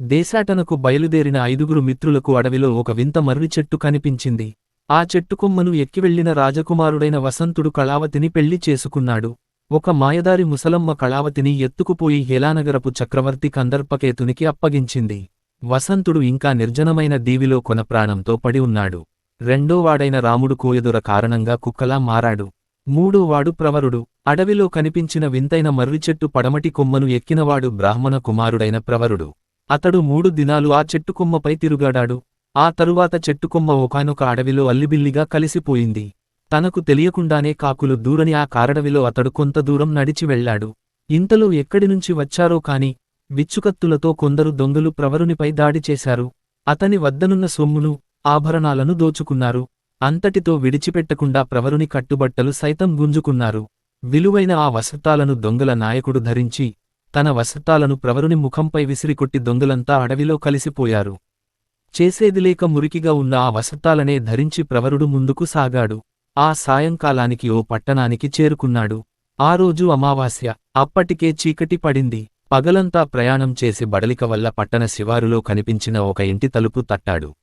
దేశాటనకు బయలుదేరిన ఐదుగురు మిత్రులకు అడవిలో ఒక వింత మర్రి చెట్టు కనిపించింది. ఆ చెట్టు కొమ్మను ఎక్కివెళ్ళిన రాజకుమారుడైన వసంతుడు కళావతిని పెళ్ళి చేసుకున్నాడు. ఒక మాయదారి ముసలమ్మ కళావతిని ఎత్తుకుపోయి హేలానగరపు చక్రవర్తి కందర్పకేతునికి అప్పగించింది. వసంతుడు ఇంకా నిర్జనమైన దీవిలో కొన ప్రాణంతో పడి ఉన్నాడు. రెండోవాడైన రాముడు కోయదుర కారణంగా కుక్కలా మారాడు. మూడోవాడు ప్రవరుడు. అడవిలో కనిపించిన వింతైన మర్రి చెట్టు పడమటి కొమ్మను ఎక్కినవాడు బ్రాహ్మణ కుమారుడైన ప్రవరుడు. అతడు మూడు దినాలు ఆ చెట్టుకొమ్మపై తిరుగాడాడు. ఆ తరువాత చెట్టుకొమ్మ ఒకానొక అడవిలో అల్లిబిల్లిగా కలిసిపోయింది. తనకు తెలియకుండానే కాకులు దూరని ఆ కారడవిలో అతడు కొంత దూరం నడిచి వెళ్ళాడు ఇంతలో ఎక్కడినుంచి వచ్చారో కాని విచ్చుకత్తులతో కొందరు దొంగలు ప్రవరునిపై దాడి చేశారు. అతని వద్దనున్న సొమ్మును ఆభరణాలను దోచుకున్నారు. అంతటితో విడిచిపెట్టకుండా ప్రవరుని కట్టుబట్టలు సైతం గుంజుకున్నారు. విలువైన ఆ వసతాలను దొంగల నాయకుడు ధరించి తన వసత్తాలను ప్రవరుని ముఖంపై విసిరికొట్టి దొంగలంతా అడవిలో కలిసిపోయారు. చేసేదిలేక మురికిగా ఉన్న ఆ వసత్తాలనే ధరించి ప్రవరుడు ముందుకు సాగాడు. ఆ సాయంకాలానికి ఓ పట్టణానికి చేరుకున్నాడు. ఆ రోజు అమావాస్య అప్పటికే చీకటి పడింది. పగలంతా ప్రయాణం చేసి బడలిక వల్ల పట్టణ శివారులో కనిపించిన ఒక ఇంటి తలుపు తట్టాడు.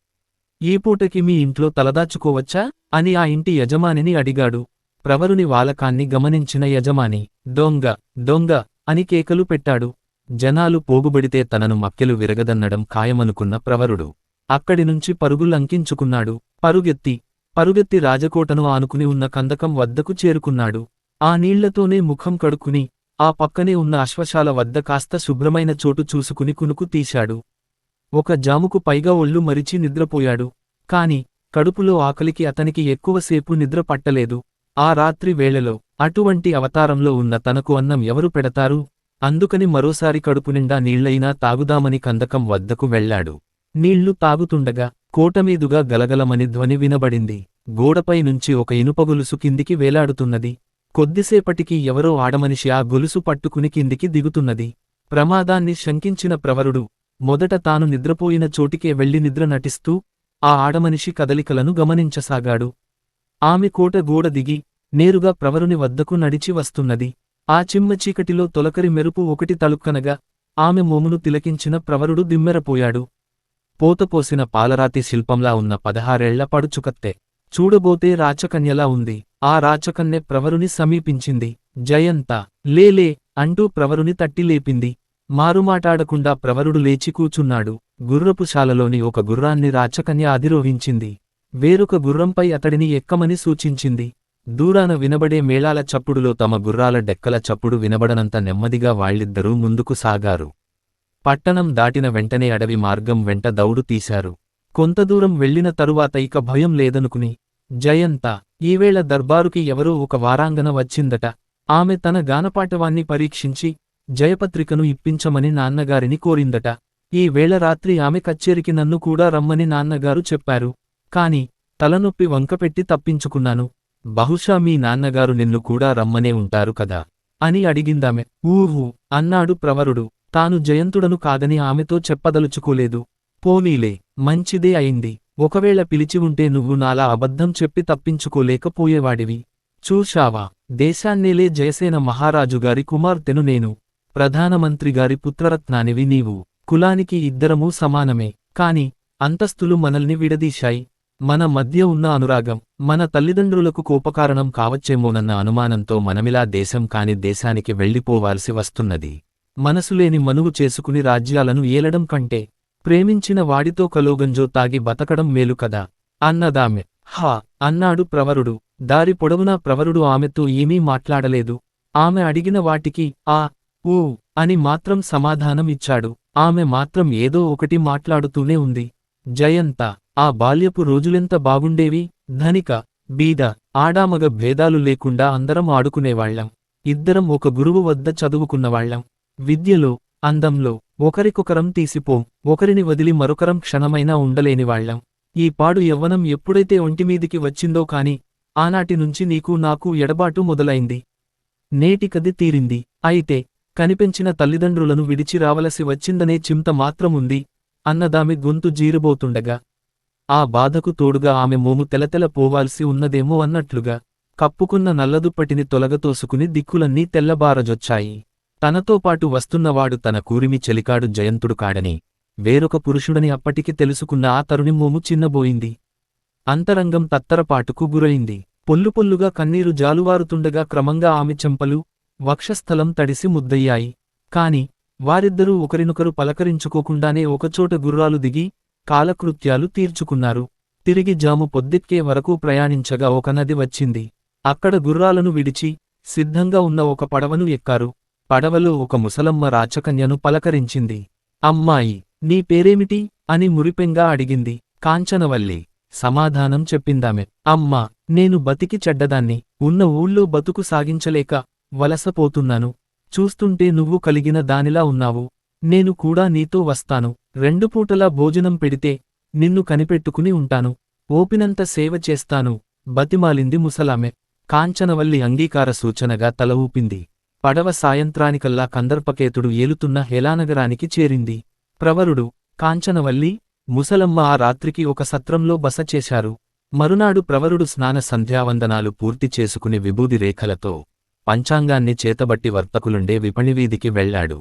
ఈ పూటకి మీ ఇంట్లో తలదాచుకోవచ్చా? అని ఆ ఇంటి యజమానిని అడిగాడు. ప్రవరుని వాలకాన్ని గమనించిన యజమాని దొంగ దొంగ అని కేకలు పెట్టాడు. జనాలు పోగుబడితే తనను మక్కెలు విరగదన్నడం ఖాయమనుకున్న ప్రవరుడు. అక్కడినుంచి పరుగులంకించుకున్నాడు పరుగెత్తి పరుగెత్తి రాజకోటను ఆనుకుని ఉన్న కందకం వద్దకు చేరుకున్నాడు. ఆ నీళ్ళతోనే ముఖం కడుక్కుని ఆ పక్కనే ఉన్న అశ్వశాల వద్ద కాస్త శుభ్రమైన చోటు చూసుకుని కునుకు తీశాడు. ఒక జాముకు పైగా ఒళ్ళు మరిచి నిద్రపోయాడు. కాని కడుపులో ఆకలికి అతనికి ఎక్కువసేపు నిద్ర పట్టలేదు. ఆ రాత్రి వేళలో అటువంటి అవతారంలో ఉన్న తనకు అన్నం ఎవరు పెడతారు? అందుకని మరోసారి కడుపు నిండా నీళ్ళైనా తాగుదామని కందకం వద్దకు వెళ్ళాడు నీళ్ళు తాగుతుండగా కోటమీదుగా గలగలమని ధ్వని వినబడింది. గోడపై నుంచి ఒక ఇనుపగొలుసు కిందికి వేలాడుతున్నది. కొద్దిసేపటికి ఎవరో ఆడమనిషి ఆ గొలుసు పట్టుకుని కిందికి దిగుతున్నది. ప్రమాదాన్ని శంకించిన ప్రవరుడు మొదట తాను నిద్రపోయిన చోటికే వెళ్ళి నిద్ర నటిస్తూ ఆ ఆడమనిషి కదలికలను గమనించసాగాడు. ఆమె కోట గోడ దిగి నేరుగా ప్రవరుని వద్దకు నడిచి వస్తున్నది. ఆ చిమ్మ చీకటిలో తొలకరి మెరుపు ఒకటి తలుక్కనగా ఆమె మోమును తిలకించిన ప్రవరుడు దిమ్మెరపోయాడు. పోతపోసిన పాలరాతి శిల్పంలా ఉన్న పదహారేళ్ళ పడుచుకత్తె. చూడబోతే రాచకన్యలా ఉంది. ఆ రాచకన్యె ప్రవరుని సమీపించింది. జయంత లేలే అంటూ ప్రవరుని తట్టిలేపింది మారుమాటాడకుండా ప్రవరుడు లేచి కూచున్నాడు. గుర్రపుశాలలోని ఒక గుర్రాన్ని రాచకన్య అధిరోహించింది. వేరొక గుర్రంపై అతడిని ఎక్కమని సూచించింది. దూరాన వినబడే మేళాల చప్పుడులో తమ గుర్రాల డెక్కల చప్పుడు వినబడనంత నెమ్మదిగా వాళ్ళిద్దరూ ముందుకు సాగారు. పట్టణం దాటిన వెంటనే అడవి మార్గం వెంట దౌడు తీశారు. కొంత దూరం వెళ్ళిన తరువాత ఇక భయం లేదనుకుని జయంత ఈవేళ దర్బారుకి ఎవరో ఒక వారాంగన వచ్చిందట. ఆమె తన గానపాటవాన్ని పరీక్షించి జయపత్రికను ఇప్పించమని నాన్నగారిని కోరిందట. ఈ వేళ రాత్రి ఆమె కచ్చేరికి నన్ను కూడా రమ్మని నాన్నగారు చెప్పారు. కాని తలనొప్పి వంకపెట్టి తప్పించుకున్నాను. బహుశా మీ నాన్నగారు నిన్ను కూడా రమ్మనే ఉంటారు కదా? అని అడిగిందామె. ఊహు అన్నాడు ప్రవరుడు. తాను జయంతుడను కాదని ఆమెతో చెప్పదలుచుకోలేదు. పోనీలే మంచిదే అయింది. ఒకవేళ పిలిచి ఉంటే నువ్వు నాలా అబద్ధం చెప్పి తప్పించుకోలేకపోయేవాడివి. చూశావా? దేశాన్నేలే జయసేన మహారాజుగారి కుమార్తెను నేను. ప్రధానమంత్రిగారి పుత్రరత్నానివి నీవు. కులానికి ఇద్దరమూ సమానమే. కాని అంతస్తులు మనల్ని విడదీశాయి. మన మధ్య ఉన్న అనురాగం మన తల్లిదండ్రులకు కోపకారణం కావచ్చేమోనన్న అనుమానంతో మనమిలా దేశం కాని దేశానికి వెళ్ళిపోవాల్సి వస్తున్నది. మనసులేని మనువు చేసుకుని రాజ్యాలను ఏలడం కంటే ప్రేమించిన వాడితో కలోగంజో తాగి బతకడం మేలు కదా. అన్నదామె హా అన్నాడు ప్రవరుడు. దారి పొడవునా ప్రవరుడు ఆమెతో ఏమీ మాట్లాడలేదు. ఆమె అడిగిన వాటికి ఆ ఊ అని మాత్రం సమాధానం ఇచ్చాడు ఆమె మాత్రం ఏదో ఒకటి మాట్లాడుతూనే ఉంది. జయంత ఆ బాల్యపు రోజులెంత బాగుండేవి? ధనిక బీద ఆడామగ భేదాలు లేకుండా అందరం ఆడుకునేవాళ్ళం ఇద్దరం ఒక గురువు వద్ద చదువుకున్నవాళ్ళం విద్యలో అందంలో ఒకరికొకరం తీసిపోం ఒకరిని వదిలి మరొకరం క్షణమైనా ఉండలేనివాళ్ళం ఈ పాడు యవ్వనం ఎప్పుడైతే ఒంటిమీదికి వచ్చిందో కాని ఆనాటి నుంచి నీకు నాకు ఎడబాటు మొదలైంది. నేటికది తీరింది. అయితే కనిపించిన తల్లిదండ్రులను విడిచి రావలసి వచ్చిందనే చింత మాత్రముంది. అన్నదామె గొంతు జీరబోతుండగా ఆ బాధకు తోడుగా ఆమె మోము తెలతెల పోవాల్సి ఉన్నదేమో అన్నట్లుగా కప్పుకున్న నల్లదుప్పటిని తొలగతోసుకుని దిక్కులన్నీ తెల్లబారజొచ్చాయి. తనతో పాటు వస్తున్నవాడు తన కూరిమి చెలికాడు జయంతుడు కాడని వేరొక పురుషుడని అప్పటికి తెలుసుకున్న ఆ తరుణి మోము చిన్నబోయింది. అంతరంగం తత్తరపాటుకు గురైంది. పొల్లు పొల్లుగా కన్నీరు జాలువారుతుండగా క్రమంగా ఆమె చెంపలు వక్షస్థలం తడిసి ముద్దయ్యాయి. కాని వారిద్దరూ ఒకరినొకరు పలకరించుకోకుండానే ఒకచోట గుర్రాలు దిగి కాలకృత్యాలు తీర్చుకున్నారు. తిరిగి జాము పొద్దిక్కే వరకు ప్రయాణించగా ఒక నది వచ్చింది. అక్కడ గుర్రాలను విడిచి సిద్ధంగా ఉన్న ఒక పడవను ఎక్కారు. పడవలో ఒక ముసలమ్మ రాచకన్యను పలకరించింది. అమ్మాయి నీ పేరేమిటి? అని మురిపెంగా అడిగింది. కాంచనవల్లి సమాధానం చెప్పిందామె. అమ్మా నేను బతికి చెడ్డదాన్ని. ఉన్న ఊళ్ళో బతుకు సాగించలేక వలసపోతున్నాను. చూస్తుంటే నువ్వు కలిగిన దానిలా ఉన్నావు. నేను కూడా నీతో వస్తాను. రెండు పూటలా భోజనం పెడితే నిన్ను కనిపెట్టుకుని ఉంటాను. ఓపినంత సేవ చేస్తాను. బతిమాలింది ముసలామె. కాంచనవల్లి అంగీకార సూచనగా తల ఊపింది. పడవ సాయంత్రానికల్లా కందర్పకేతుడు ఏలుతున్న హేలానగరానికి చేరింది. ప్రవరుడు కాంచనవల్లి ముసలమ్మ ఆ రాత్రికి ఒక సత్రంలో బస చేశారు. మరునాడు ప్రవరుడు స్నాన సంధ్యావందనాలు పూర్తి చేసుకుని విభూది రేఖలతో పంచాంగాన్ని చేతబట్టి వర్తకులుండే విపణివీధికి వెళ్ళాడు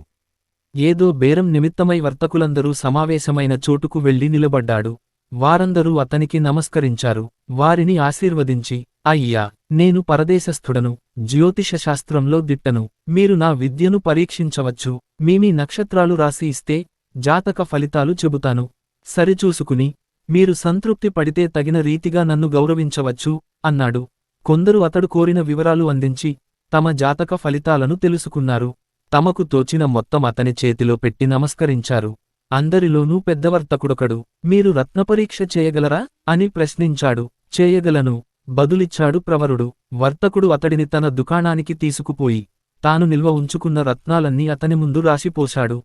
ఏదో బేరం నిమిత్తమై వర్తకులందరూ సమావేశమైన చోటుకు వెళ్ళి నిలబడ్డాడు. వారందరూ అతనికి నమస్కరించారు. వారిని ఆశీర్వదించి అయ్యా నేను పరదేశస్థుడను జ్యోతిషశాస్త్రంలో దిట్టను మీరు నా విద్యను పరీక్షించవచ్చు మీమీ నక్షత్రాలు రాసి ఇస్తే జాతక ఫలితాలు చెబుతాను. సరిచూసుకుని మీరు సంతృప్తి పడితే తగిన రీతిగా నన్ను గౌరవించవచ్చు అన్నాడు. కొందరు అతడు కోరిన వివరాలు అందించి తమ జాతక ఫలితాలను తెలుసుకున్నారు. తమకు తోచిన మొత్తం అతని చేతిలో పెట్టి నమస్కరించారు. అందరిలోనూ పెద్దవర్తకుడొకడు మీరు రత్నపరీక్ష చేయగలరా? అని ప్రశ్నించాడు. చేయగలను బదులిచ్చాడు ప్రవరుడు. వర్తకుడు అతడిని తన దుకాణానికి తీసుకుపోయి తాను నిల్వ ఉంచుకున్న రత్నాలన్నీ అతని ముందు రాసిపోశాడు.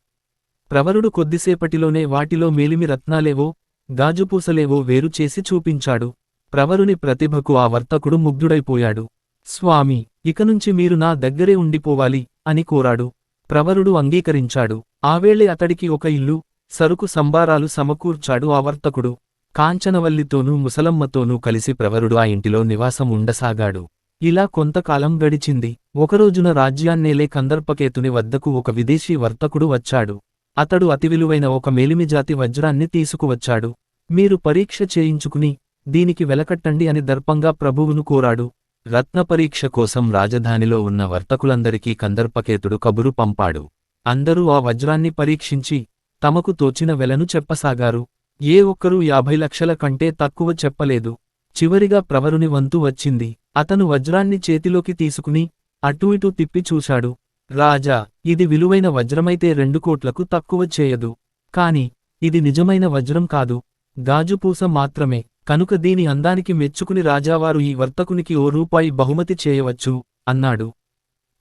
ప్రవరుడు కొద్దిసేపటిలోనే వాటిలో మేలిమి రత్నాలేవో గాజుపూసలేవో వేరు చేసి చూపించాడు. ప్రవరుని ప్రతిభకు ఆ వర్తకుడు ముగ్ధుడైపోయాడు. స్వామి ఇకనుంచి మీరు నా దగ్గరే ఉండిపోవాలి అని కోరాడు. ప్రవరుడు అంగీకరించాడు. ఆవేళే అతడికి ఒక ఇల్లు సరుకు సంబారాలు సమకూర్చాడు ఆ వర్తకుడు కాంచనవల్లితోనూ ముసలమ్మతోనూ కలిసి ప్రవరుడు ఆ ఇంటిలో నివాసం ఉండసాగాడు. ఇలా కొంతకాలం గడిచింది. ఒకరోజున రాజ్యాన్నేలే కందర్పకేతుని వద్దకు ఒక విదేశీ వర్తకుడు వచ్చాడు. అతడు అతి విలువైన ఒక మేలిమిజాతి వజ్రాన్ని తీసుకువచ్చాడు. మీరు పరీక్ష చేయించుకుని దీనికి వెలకట్టండి అని దర్పంగా ప్రభువును కోరాడు. రత్నపరీక్ష కోసం రాజధానిలో ఉన్న వర్తకులందరికీ కందర్పకేతుడు కబురు పంపాడు. అందరూ ఆ వజ్రాన్ని పరీక్షించి తమకు తోచిన వెలను చెప్పసాగారు. ఏ ఒక్కరూ యాభై లక్షల కంటే తక్కువ చెప్పలేదు. చివరిగా ప్రవరుని వంతు వచ్చింది. అతను వజ్రాన్ని చేతిలోకి తీసుకుని అటూ ఇటూ తిప్పి చూశాడు. రాజా ఇది విలువైన వజ్రమైతే రెండు కోట్లకు తక్కువ చేయదు. కాని ఇది నిజమైన వజ్రం కాదు. గాజుపూస మాత్రమే. కనుక దీని అందానికి మెచ్చుకుని రాజావారు ఈ వర్తకునికి ఓ రూపాయి బహుమతి చేయవచ్చు అన్నాడు.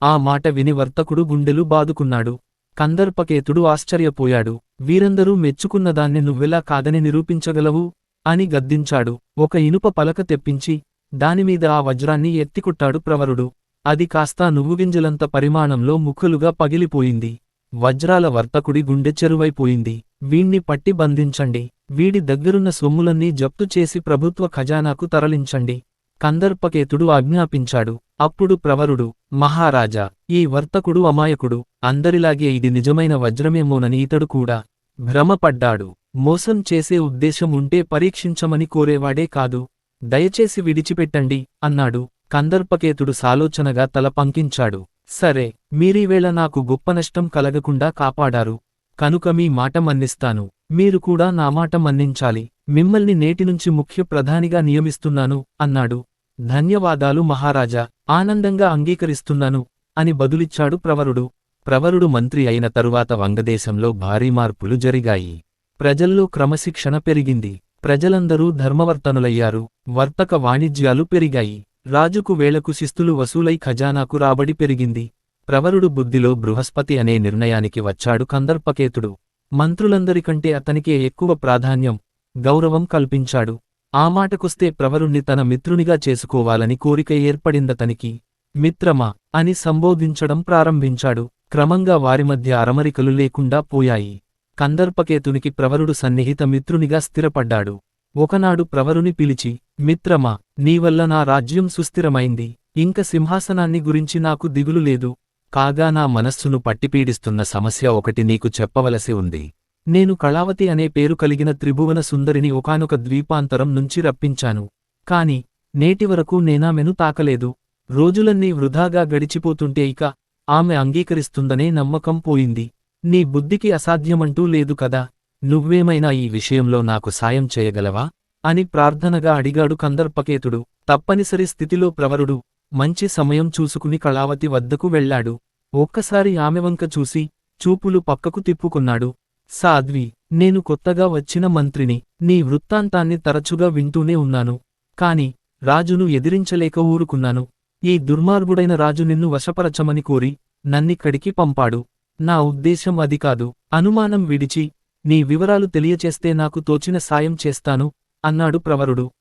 ఆ మాట విని వర్తకుడు గుండెలు బాదుకున్నాడు. కందర్పకేతుడు ఆశ్చర్యపోయాడు. వీరందరూ మెచ్చుకున్నదాన్ని నువ్వెలా కాదని నిరూపించగలవు? అని గద్దించాడు. ఒక ఇనుప పలక తెప్పించి దానిమీద ఆ వజ్రాన్ని ఎత్తికుట్టాడు ప్రవరుడు. అది కాస్తా నువ్వుగింజలంత పరిమాణంలో ముఖులుగా పగిలిపోయింది. వజ్రాల వర్తకుడి గుండె చెరువైపోయింది. వీణ్ణి పట్టి బంధించండి. వీడి దగ్గరున్న సొమ్ములన్నీ జప్తు చేసి ప్రభుత్వ ఖజానాకు తరలించండి. కందర్పకేతుడు ఆజ్ఞాపించాడు. అప్పుడు ప్రవరుడు మహారాజా ఈ వర్తకుడు అమాయకుడు. అందరిలాగే ఇది నిజమైన వజ్రమేమోనని ఇతడు కూడా భ్రమపడ్డాడు. మోసం చేసే ఉద్దేశం ఉంటే పరీక్షించమని కోరేవాడే కాదు. దయచేసి విడిచిపెట్టండి అన్నాడు. కందర్పకేతుడు సాలోచనగా తల పంకించాడు. సరే మీరీవేళ నాకు గొప్ప నష్టం కలగకుండా కాపాడారు. కనుక మీ మాట మన్నిస్తాను. మీరు కూడా నా మాట మన్నించాలి. మిమ్మల్ని నేటినుంచి ముఖ్య ప్రధానిగా నియమిస్తున్నాను అన్నాడు. ధన్యవాదాలు మహారాజా. ఆనందంగా అంగీకరిస్తున్నాను అని బదులిచ్చాడు ప్రవరుడు. ప్రవరుడు మంత్రి అయిన తరువాత వంగదేశంలో భారీ మార్పులు జరిగాయి. ప్రజల్లో క్రమశిక్షణ పెరిగింది. ప్రజలందరూ ధర్మవర్తనులయ్యారు. వర్తక వాణిజ్యాలు పెరిగాయి. రాజుకు వేళకు శిస్తులు వసూలై ఖజానాకు రాబడి పెరిగింది. ప్రవరుడు బుద్ధిలో బృహస్పతి అనే నిర్ణయానికి వచ్చాడు కందర్పకేతుడు. మంత్రులందరికంటే అతనికే ఎక్కువ ప్రాధాన్యం గౌరవం కల్పించాడు. ఆ మాటకొస్తే ప్రవరుణ్ణి తన మిత్రునిగా చేసుకోవాలని కోరిక ఏర్పడిందతనికి. మిత్రమా అని సంబోధించడం ప్రారంభించాడు. క్రమంగా వారి మధ్య అరమరికలు లేకుండా పోయాయి. కందర్పకేతునికి ప్రవరుడు సన్నిహిత మిత్రునిగా స్థిరపడ్డాడు. ఒకనాడు ప్రవరుని పిలిచి మిత్రమా నీవల్ల నా రాజ్యం సుస్థిరమైంది. ఇంక సింహాసనాన్ని గురించి నాకు దిగులు లేదు. కాగా నా మనస్సును పట్టిపీడిస్తున్న సమస్య ఒకటి నీకు చెప్పవలసి ఉంది. నేను కళావతి అనే పేరు కలిగిన త్రిభువన సుందరిని ఒకానొక ద్వీపాంతరం నుంచి రప్పించాను. కాని నేటివరకు నేనామెను తాకలేదు. రోజులన్నీ వృధాగా గడిచిపోతుంటే ఇక ఆమె అంగీకరిస్తుందనే నమ్మకం పోయింది. నీ బుద్ధికి అసాధ్యమంటూ లేదు కదా. నువ్వేమైనా ఈ విషయంలో నాకు సాయం చేయగలవా? అని ప్రార్థనగా అడిగాడు కందర్పకేతుడు. తప్పనిసరి స్థితిలో ప్రవరుడు మంచి సమయం చూసుకుని కళావతి వద్దకు వెళ్ళాడు ఒక్కసారి ఆమె వంక చూసి చూపులు పక్కకు తిప్పుకున్నాడు. సాధ్వి నేను కొత్తగా వచ్చిన మంత్రిని నీ వృత్తాంతాన్ని తరచుగా వింటూనే ఉన్నాను. కాని రాజును ఎదిరించలేక ఊరుకున్నాను. ఈ దుర్మార్గుడైన రాజు నిన్ను వశపరచమని కోరి నన్నిక్కడికి పంపాడు. నా ఉద్దేశం అది కాదు. అనుమానం విడిచి నీ వివరాలు తెలియచేస్తే నాకు తోచిన సాయం చేస్తాను అన్నాడు ప్రవరుడు.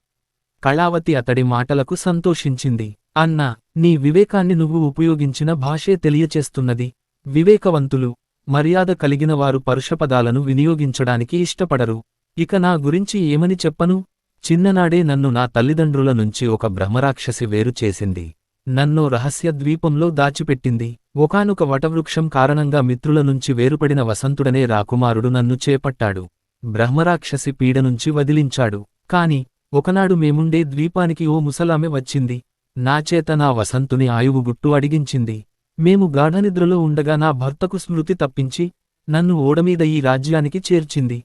కళావతి అతడి మాటలకు సంతోషించింది. అన్నా నీ వివేకాన్ని నువ్వు ఉపయోగించిన భాషే తెలియచేస్తున్నది. వివేకవంతులు మర్యాద కలిగిన వారు పరుషపదాలను వినియోగించడానికి ఇష్టపడరు. ఇక నా గురించి ఏమని చెప్పను? చిన్ననాడే నన్ను నా తల్లిదండ్రుల నుంచి ఒక బ్రహ్మరాక్షసి వేరు చేసింది. నన్ను రహస్య ద్వీపంలో దాచిపెట్టింది. ఒకనొక వటవృక్షం కారణంగా మిత్రుల నుంచి వేరుపడిన వసంతుడనే రాకుమారుడు నన్ను చేపట్టాడు. బ్రహ్మరాక్షసి పీడ నుంచి వదిలించాడు. కాని ఒకనాడు మేముండే ద్వీపానికి ఓ ముసలామె వచ్చింది. నాచేత నా వసంతుని ఆయువు గుట్టు అడిగించింది. మేము గాఢనిద్రలో ఉండగా నా భర్తకు స్మృతి తప్పించి నన్ను ఓడమీద ఈ రాజ్యానికి చేర్చింది.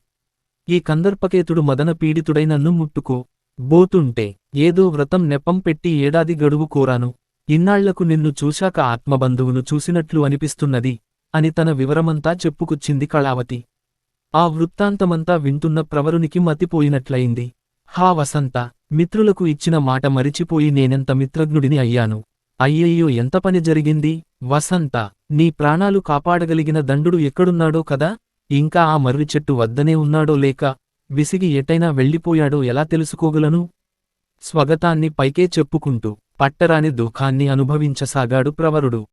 ఈ కందర్పకేతుడు మదన పీడితుడై నన్ను ముట్టుకో. బోతుంటే ఏదో వ్రతం నెపం పెట్టి ఏడాది గడువు కోరాను. ఇన్నాళ్ళకు నిన్ను చూశాక ఆత్మబంధువును చూసినట్లు అనిపిస్తున్నది అని తన వివరమంతా చెప్పుకొచ్చింది కళావతి. ఆ వృత్తాంతమంతా వింటున్న ప్రవరునికి మతిపోయినట్లయింది. హా వసంత మిత్రులకు ఇచ్చిన మాట మరిచిపోయి నేనెంత మిత్రజ్ఞుడిని అయ్యాను? అయ్యయ్యో ఎంత పని జరిగింది? వసంత నీ ప్రాణాలు కాపాడగలిగిన దండుడు ఎక్కడున్నాడో కదా? ఇంకా ఆ మర్రి చెట్టు వద్దనే ఉన్నాడో లేక విసిగి ఎటైనా వెళ్ళిపోయాడో ఎలా తెలుసుకోగలను? స్వగతాన్ని పైకే చెప్పుకుంటూ పట్టరాని దుఃఖాన్ని అనుభవించసాగాడు ప్రవరుడు.